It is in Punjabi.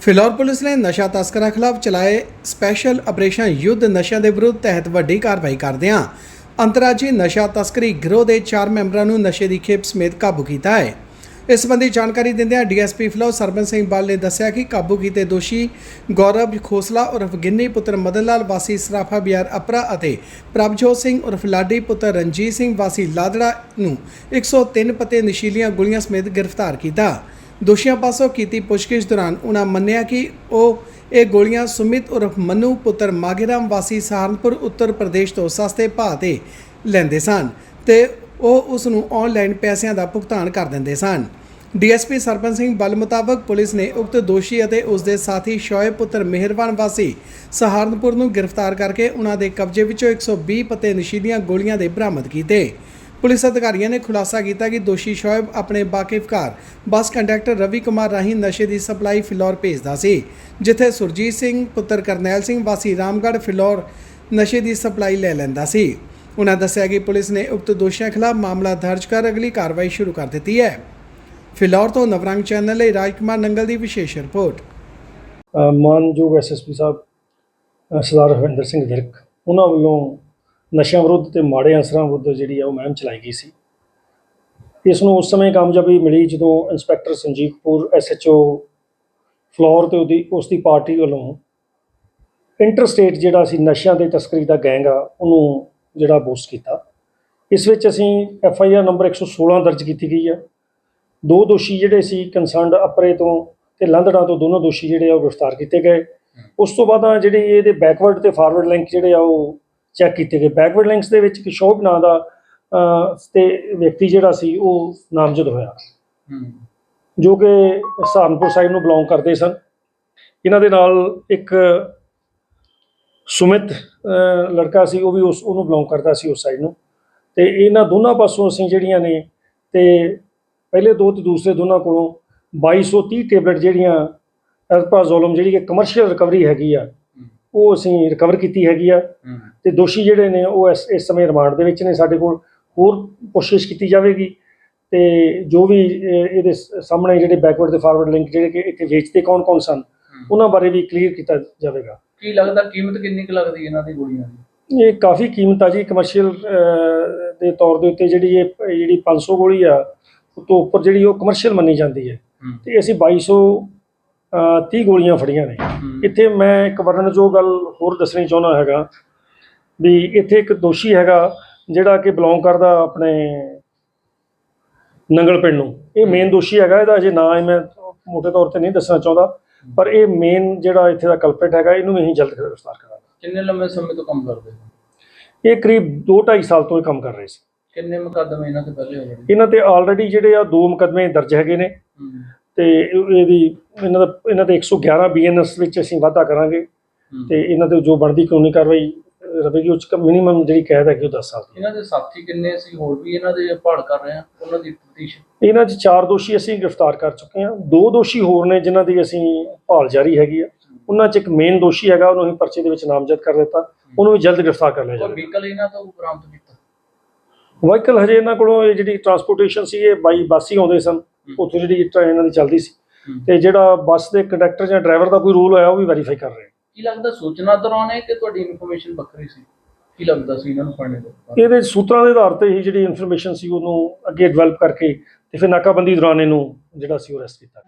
ਫਿਲੌਰ ਪੁਲਿਸ ਨੇ ਨਸ਼ਾ ਤਸਕਰਾਂ ਖਿਲਾਫ ਚਲਾਏ ਸਪੈਸ਼ਲ ਆਪਰੇਸ਼ਨ ਯੁੱਧ ਨਸ਼ਿਆਂ ਦੇ ਵਿਰੁੱਧ ਤਹਿਤ ਵੱਡੀ ਕਾਰਵਾਈ ਕਰਦਿਆਂ ਅੰਤਰਰਾਜੀ ਨਸ਼ਾ ਤਸਕਰੀ ਗਿਰੋਹ ਦੇ 4 ਮੈਂਬਰਾਂ ਨੂੰ ਨਸ਼ੇ ਦੀ ਖੇਪ ਸਮੇਤ ਕਾਬੂ ਕੀਤਾ ਹੈ। ਇਸ ਸੰਬੰਧੀ ਜਾਣਕਾਰੀ ਦਿੰਦਿਆਂ ਡੀਐਸਪੀ ਫਿਲੌਰ ਸਰਬਨ ਸਿੰਘ ਬਾਲ ਨੇ ਦੱਸਿਆ ਕਿ ਕਾਬੂ ਕੀਤੇ ਦੋਸ਼ੀ ਗੌਰਵ ਖੋਸਲਾ ਉਰਫ ਗਿੰਨੀ ਪੁੱਤਰ ਮਦਨ ਲਾਲ, ਵਾਸੀ ਸਰਾਫਾ ਬਿਆਰ ਅਪਰਾ ਅਤੇ ਪ੍ਰਭਜੋਤ ਸਿੰਘ ਉਰਫ ਲਾਡੀ ਪੁੱਤਰ ਰਣਜੀਤ ਸਿੰਘ, ਵਾਸੀ ਲਾਦੜਾ ਨੂੰ 103 ਪਤੇ ਨਸ਼ੀਲੀਆਂ ਗੋਲੀਆਂ ਸਮੇਤ ਗ੍ਰਿਫਤਾਰ ਕੀਤਾ। ਦੋਸ਼ੀਆਂ ਪਾਸੋਂ ਕੀਤੀ ਪੁੱਛਗਿੱਛ ਦੌਰਾਨ ਉਹਨਾਂ ਮੰਨਿਆ ਕਿ ਉਹ ਇਹ ਗੋਲੀਆਂ ਸੁਮਿਤ ਉਰਫ ਮਨੂ ਪੁੱਤਰ ਮਾਗੇਰਾਮ ਵਾਸੀ ਸਹਾਰਨਪੁਰ, ਉੱਤਰ ਪ੍ਰਦੇਸ਼ ਤੋਂ ਸਸਤੇ ਭਾਅ ਤੇ ਲੈਂਦੇ ਸਨ ਤੇ ਉਹ ਉਸ ਨੂੰ ਆਨਲਾਈਨ ਪੈਸਿਆਂ ਦਾ ਭੁਗਤਾਨ ਕਰ ਦਿੰਦੇ ਸਨ। ਡੀਐਸਪੀ ਸਰਪੰਚ ਸਿੰਘ ਬਲ ਮੁਤਾਬਕ ਪੁਲਿਸ ਨੇ ਉਕਤ ਦੋਸ਼ੀ ਅਤੇ ਉਸ ਦੇ ਸਾਥੀ ਸ਼ੋਏ ਪੁੱਤਰ ਮਿਹਰਬਾਨ ਵਾਸੀ ਸਹਾਰਨਪੁਰ ਨੂੰ ਗ੍ਰਿਫਤਾਰ ਕਰਕੇ ਉਹਨਾਂ ਦੇ ਕਬਜ਼ੇ ਵਿੱਚੋਂ 120 ਪਤੇ ਨਸ਼ੀਲੀਆਂ ਗੋਲੀਆਂ ਦੇ ਬਰਾਮਦ ਕੀਤੇ। ਪੁਲਿਸ ਅਧਿਕਾਰੀਆਂ ਨੇ ਖੁਲਾਸਾ ਕੀਤਾ ਕਿ ਦੋਸ਼ੀ ਸ਼ੋਇਬ ਆਪਣੇ ਵਾਕਿਫਕਾਰ ਬੱਸ ਕੰਡਕਟਰ ਰਵੀ ਕੁਮਾਰ ਰਾਹੀਂ ਨਸ਼ੇ ਦੀ ਸਪਲਾਈ ਫਿਲੌਰ ਭੇਜਦਾ ਸੀ, ਜਿੱਥੇ ਸੁਰਜੀਤ ਸਿੰਘ, ਪੁੱਤਰ ਕਰਨੈਲ ਸਿੰਘ, ਵਾਸੀ ਰਾਮਗੜ੍ਹ ਫਿਲੌਰ ਨਸ਼ੇ ਦੀ ਸਪਲਾਈ ਲੈ ਲੈਂਦਾ ਸੀ। ਉਹਨਾਂ ਦੱਸਿਆ ਕਿ ਪੁਲਿਸ ਨੇ ਉਕਤ ਦੋਸ਼ੀਆਂ ਖਿਲਾਫ ਮਾਮਲਾ ਦਰਜ ਕਰ ਅਗਲੀ ਕਾਰਵਾਈ ਸ਼ੁਰੂ ਕਰ ਦਿੱਤੀ ਹੈ। ਫਿਲੌਰ ਤੋਂ ਨਵਰੰਗ ਚੈਨਲ ਲਈ ਰਾਜਕੁਮਾਰ ਨੰਗਲ ਦੀ ਵਿਸ਼ੇਸ਼ ਰਿਪੋਰਟ। ਮਾਨਯੋਗ ਐਸਐਸਪੀ ਸਾਹਿਬ ਸਰਦਾਰ ਹਰਵਿੰਦਰ ਸਿੰਘ ਵਿਰਕ ਉਹਨਾਂ ਵੱਲੋਂ ਨਸ਼ਿਆਂ ਵਿਰੁੱਧ ਤੇ ਮਾੜੇ ਅਨਸਰਾਂ ਵਿਰੁੱਧ ਜਿਹੜੀ ਆ ਉਹ ਮੁਹਿੰਮ ਚਲਾਈ ਗਈ ਸੀ। ਇਸ ਨੂੰ ਉਸ ਸਮੇਂ ਕਾਮਯਾਬੀ ਮਿਲੀ ਜਦੋਂ ਇੰਸਪੈਕਟਰ ਸੰਜੀਵ ਕਪੂਰ, ਐਸਐਚਓ ਫਲੋਰ ਤੇ ਉਹਦੀ, ਉਸ ਦੀ ਪਾਰਟੀ ਵੱਲੋਂ ਇੰਟਰ ਸਟੇਟ ਜਿਹੜਾ ਸੀ ਨਸ਼ਿਆਂ ਦੇ ਤਸਕਰੀ ਦਾ ਗੈਂਗ ਆ, ਉਹਨੂੰ ਜਿਹੜਾ ਬੂਸਟ ਕੀਤਾ। ਇਸ ਵਿੱਚ ਅਸੀਂ ਐਫ ਆਈ ਆਰ ਨੰਬਰ 116 ਦਰਜ ਕੀਤੀ ਗਈ ਆ। ਦੋ ਦੋਸ਼ੀ ਜਿਹੜੇ ਸੀ, ਕੰਸਰਨਡ ਅਪਰੇ ਤੋਂ ਤੇ ਲੰਦੜਾ ਤੋਂ ਦੋਨੋਂ ਦੋਸ਼ੀ ਜਿਹੜੇ ਆ ਉਹ ਗ੍ਰਿਫਤਾਰ ਕੀਤੇ ਗਏ। ਉਸ ਤੋਂ ਬਾਅਦ ਜਿਹੜੀ ਇਹਦੇ ਬੈਕਵਰਡ ਤੇ ਫਾਰਵਰਡ ਲਿੰਕ ਜਿਹੜੇ ਆ ਉਹ ਚੈੱਕ ਕੀਤੇ ਗਏ। ਬੈਕਵਰਡ ਲਿੰਕਸ ਦੇ ਵਿੱਚ ਕਿਸ਼ੋਭ ਨਾਂ ਦਾ ਤੇ ਵਿਅਕਤੀ ਜਿਹੜਾ ਸੀ ਉਹ ਨਾਮਜ਼ਦ ਹੋਇਆ। ਜੋ ਕਿ ਸਹਾਰਨਪੁਰ ਸਾਈਡ ਨੂੰ ਬਿਲੋਂਗ ਕਰਦੇ ਸਨ। ਇਹਨਾਂ ਦੇ ਨਾਲ ਇੱਕ ਸੁਮਿਤ ਲੜਕਾ ਸੀ ਉਹ ਵੀ ਉਸ ਉਹਨੂੰ ਬਿਲੋਂਗ ਕਰਦਾ ਸੀ ਉਸ ਸਾਈਡ ਨੂੰ। ਤੇ ਇਹਨਾਂ ਦੋਨਾਂ ਪਾਸੋਂ ਅਸੀਂ ਜਿਹੜੀਆਂ ਨੇ ਤੇ ਪਹਿਲੇ ਦੋ ਤੇ ਦੂਸਰੇ ਦੋਨਾਂ ਕੋਲੋਂ 2230 ਟੇਬਲੇਟ ਜਿਹੜੀਆਂ ਐਲਪਰਾਜ਼ੋਲਮ ਜਿਹੜੀ ਕਿ ਕਮਰਸ਼ੀਅਲ ਰਿਕਵਰੀ ਹੈਗੀ ਆ ਉਹ ਅਸੀਂ ਰਿਕਵਰ ਕੀਤੀ ਹੈਗੀ ਆ। ਤੇ ਦੋਸ਼ੀ ਜਿਹੜੇ ਨੇ ਉਹ ਇਸ ਇਸ ਸਮੇਂ ਰਿਮਾਂਡ ਦੇ ਵਿੱਚ ਨੇ ਸਾਡੇ ਕੋਲ। ਹੋਰ ਕੋਸ਼ਿਸ਼ ਕੀਤੀ ਜਾਵੇਗੀ। ਤੇ ਜੋ ਵੀ ਇਹ- ਇਹਦੇ ਸਾਹਮਣੇ ਜਿਹੜੇ ਬੈਕਵਰਡ ਤੇ ਫਾਰਵਰਡ ਲਿੰਕ ਜਿਹੜੇ ਕਿ ਇੱਥੇ ਵੇਚਦੇ ਕੌਣ-ਕੌਣ ਸਨ ਉਹਨਾਂ ਬਾਰੇ ਵੀ ਕਲੀਅਰ ਕੀਤਾ ਜਾਵੇਗਾ। ਕੀ ਲੱਗਦਾ ਕੀਮਤ ਕਿੰਨੀ ਕੁ ਲੱਗਦੀ ਇਹਨਾਂ ਦੀ ਗੋਲੀਆਂ ਦੀ? ਇਹ ਕਾਫੀ ਕੀਮਤ ਆ ਜੀ। ਕਮਰਸ਼ੀਅਲ ਦੇ ਤੌਰ ਦੇ ਉੱਤੇ ਜਿਹੜੀ ਇਹ ਜਿਹੜੀ 500 ਗੋਲੀ ਆ ਉਹ ਤੋਂ ਉੱਪਰ ਜਿਹੜੀ ਉਹ ਕਮਰਸ਼ੀਅਲ ਮੰਨੀ ਜਾਂਦੀ ਹੈ। ਤੇ ਅਸੀਂ 2200 ਅਹ, 30 ਗੋਲੀਆਂ ਫੜੀਆਂ ਨੇ। ਇੱਥੇ ਮੈਂ ਇੱਕ ਵਰਣਨਯੋਗ ਗੱਲ ਹੋਰ ਦੱਸਣੀ ਚਾਹੁੰਦਾ ਹੈਗਾ ਵੀ ਇੱਥੇ ਇੱਕ ਦੋਸ਼ੀ ਹੈਗਾ ਜਿਹੜਾ ਕਿ ਬਿਲੋਂਗ ਕਰਦਾ ਆਪਣੇ ਨੰਗਲ ਪਿੰਡ ਨੂੰ। ਇਹ ਮੇਨ ਦੋਸ਼ੀ ਹੈਗਾ ਇਹਦਾ ਅਜੇ ਨਾਂ ਮੈਂ ਮੋਟੇ ਤੌਰ ਤੇ ਨਹੀਂ ਦੱਸਣਾ ਚਾਹੁੰਦਾ ਪਰ ਇਹ ਮੇਨ ਜਿਹੜਾ ਇੱਥੇ ਦਾ ਕਲਪਰੇਟ ਹੈਗਾ ਇਹਨੂੰ ਵੀ ਅਸੀਂ ਜਲਦ ਗ੍ਰਿਫਤਾਰ ਕਰਾਂਗੇ। ਕਿੰਨੇ ਲੰਮੇ ਸਮੇਂ ਤੋਂ ਕੰਮ ਕਰਦੇ ਹੋ ਇਹ ਕਰੀਬ 2.5 ਸਾਲ ਤੋਂ ਇਹ ਕੰਮ ਕਰ ਰਹੇ ਸੀ। ਕਿੰਨੇ ਮੁਕੱਦਮੇ ਇਹਨਾਂ ਤੇ ਪਹਿਲੇ ਹੋ ਗਏ ਇਹਨਾਂ ਤੇ ਆਲਰੇਡੀ ਜਿਹੜੇ ਆ ਦੋ ਮੁਕਦਮੇ ਦਰਜ ਹੈਗੇ ਨੇ। ਤੇ ਇਹ- ਇਹਦੀ ਇਹਨਾਂ ਦਾ ਇਹਨਾਂ ਦੇ 111 ਬੀਐਨਐਸ ਵਿੱਚ ਅਸੀਂ ਵਾਧਾ ਕਰਾਂਗੇ। ਤੇ ਇਹਨਾਂ ਤੇ ਜੋ ਬਣਦੀ ਕਾਨੂੰਨੀ ਕਾਰਵਾਈ ਰਵੇਗੀ ਉਹ ਚ ਮਿਨੀਮਮ ਜਿਹੜੀ ਕੈਦ ਹੈਗੀ ਉਹ 10 ਸਾਲ ਦੀ। ਇਹਨਾਂ ਦੇ ਸਾਥੀ ਕਿੰਨੇ ਸੀ? ਹੋਰ ਵੀ ਇਹਨਾਂ ਦੇ ਭਾਲ ਕਰ ਰਹੇ ਆ? ਉਹਨਾਂ ਦੀ ਤਫਤੀਸ਼? ਇਹਨਾਂ 'ਚ ਚਾਰ ਦੋਸ਼ੀ ਅਸੀਂ ਗ੍ਰਿਫਤਾਰ ਕਰ ਚੁੱਕੇ ਹਾਂ। ਦੋ ਦੋਸ਼ੀ ਹੋਰ ਨੇ ਜਿਨ੍ਹਾਂ ਦੀ ਅਸੀਂ ਭਾਲ ਜਾਰੀ ਹੈਗੀ ਆ। ਉਹਨਾਂ 'ਚ ਇੱਕ ਮੇਨ ਦੋਸ਼ੀ ਹੈਗਾ ਉਹਨੂੰ ਅਸੀਂ ਪਰਚੇ ਦੇ ਵਿੱਚ ਨਾਮਜ਼ਦ ਕਰ ਦਿੱਤਾ। ਉਹਨੂੰ ਵੀ ਜਲਦ ਗ੍ਰਿਫਤਾਰ ਕਰ ਲਿਆ ਜਾਵੇਗਾ ਵਹੀਕਲ ਇਹਨਾਂ ਤੋਂ ਬਰਾਮਦ ਕੀਤਾ? ਵਾਹੀਕਲ ਹਜੇ ਇਹਨਾਂ ਕੋਲੋਂ ਇਹ ਜਿਹੜੀ ਟਰਾਂਸਪੋਰਟੇਸ਼ਨ ਸੀ ਇਹ ਬਾਈ ਬੱਸ ਆਉਂਦੇ ਸਨ। ਉੱਥੋਂ ਜਿਹੜੀ ਟ੍ਰੇਨ ਇਹਨਾਂ ਦੀ ਚੱਲਦੀ ਸੀ। ਤੇ ਜਿਹੜਾ ਬੱਸ ਦੇ ਕੰਡਕਟਰ ਜਾਂ ਡਰਾਈਵਰ ਦਾ ਕੋਈ ਰੂਲ ਹੋਇਆ ਉਹ ਵੀ ਵੈਰੀਫਾਈ ਕਰ ਰਹੇ। ਕੀ ਲੱਗਦਾ ਸੂਚਨਾ ਦੌਰਾਨ ਹੈ ਕਿ ਤੁਹਾਡੀ ਇਨਫੋਰਮੇਸ਼ਨ ਵੱਖਰੀ ਸੀ ਕੀ ਲੱਗਦਾ ਸੀ ਇਹਨਾਂ ਨੂੰ ਫੜਨੇ ਦੇ? ਇਹਦੇ ਸੂਤਰਾਂ ਦੇ ਆਧਾਰ ਤੇ ਹੀ ਜਿਹੜੀ ਇਨਫੋਰਮੇਸ਼ਨ ਸੀ ਉਹਨੂੰ ਅੱਗੇ ਡਿਵੈਲਪ ਕਰਕੇ ਤੇ ਫਿਰ ਨਾਕਾਬੰਦੀ ਦੌਰਾਨ ਇਹਨੂੰ ਜਿਹੜਾ ਸੀ ਉਹ ਅਰੈਸਟ ਕੀਤਾ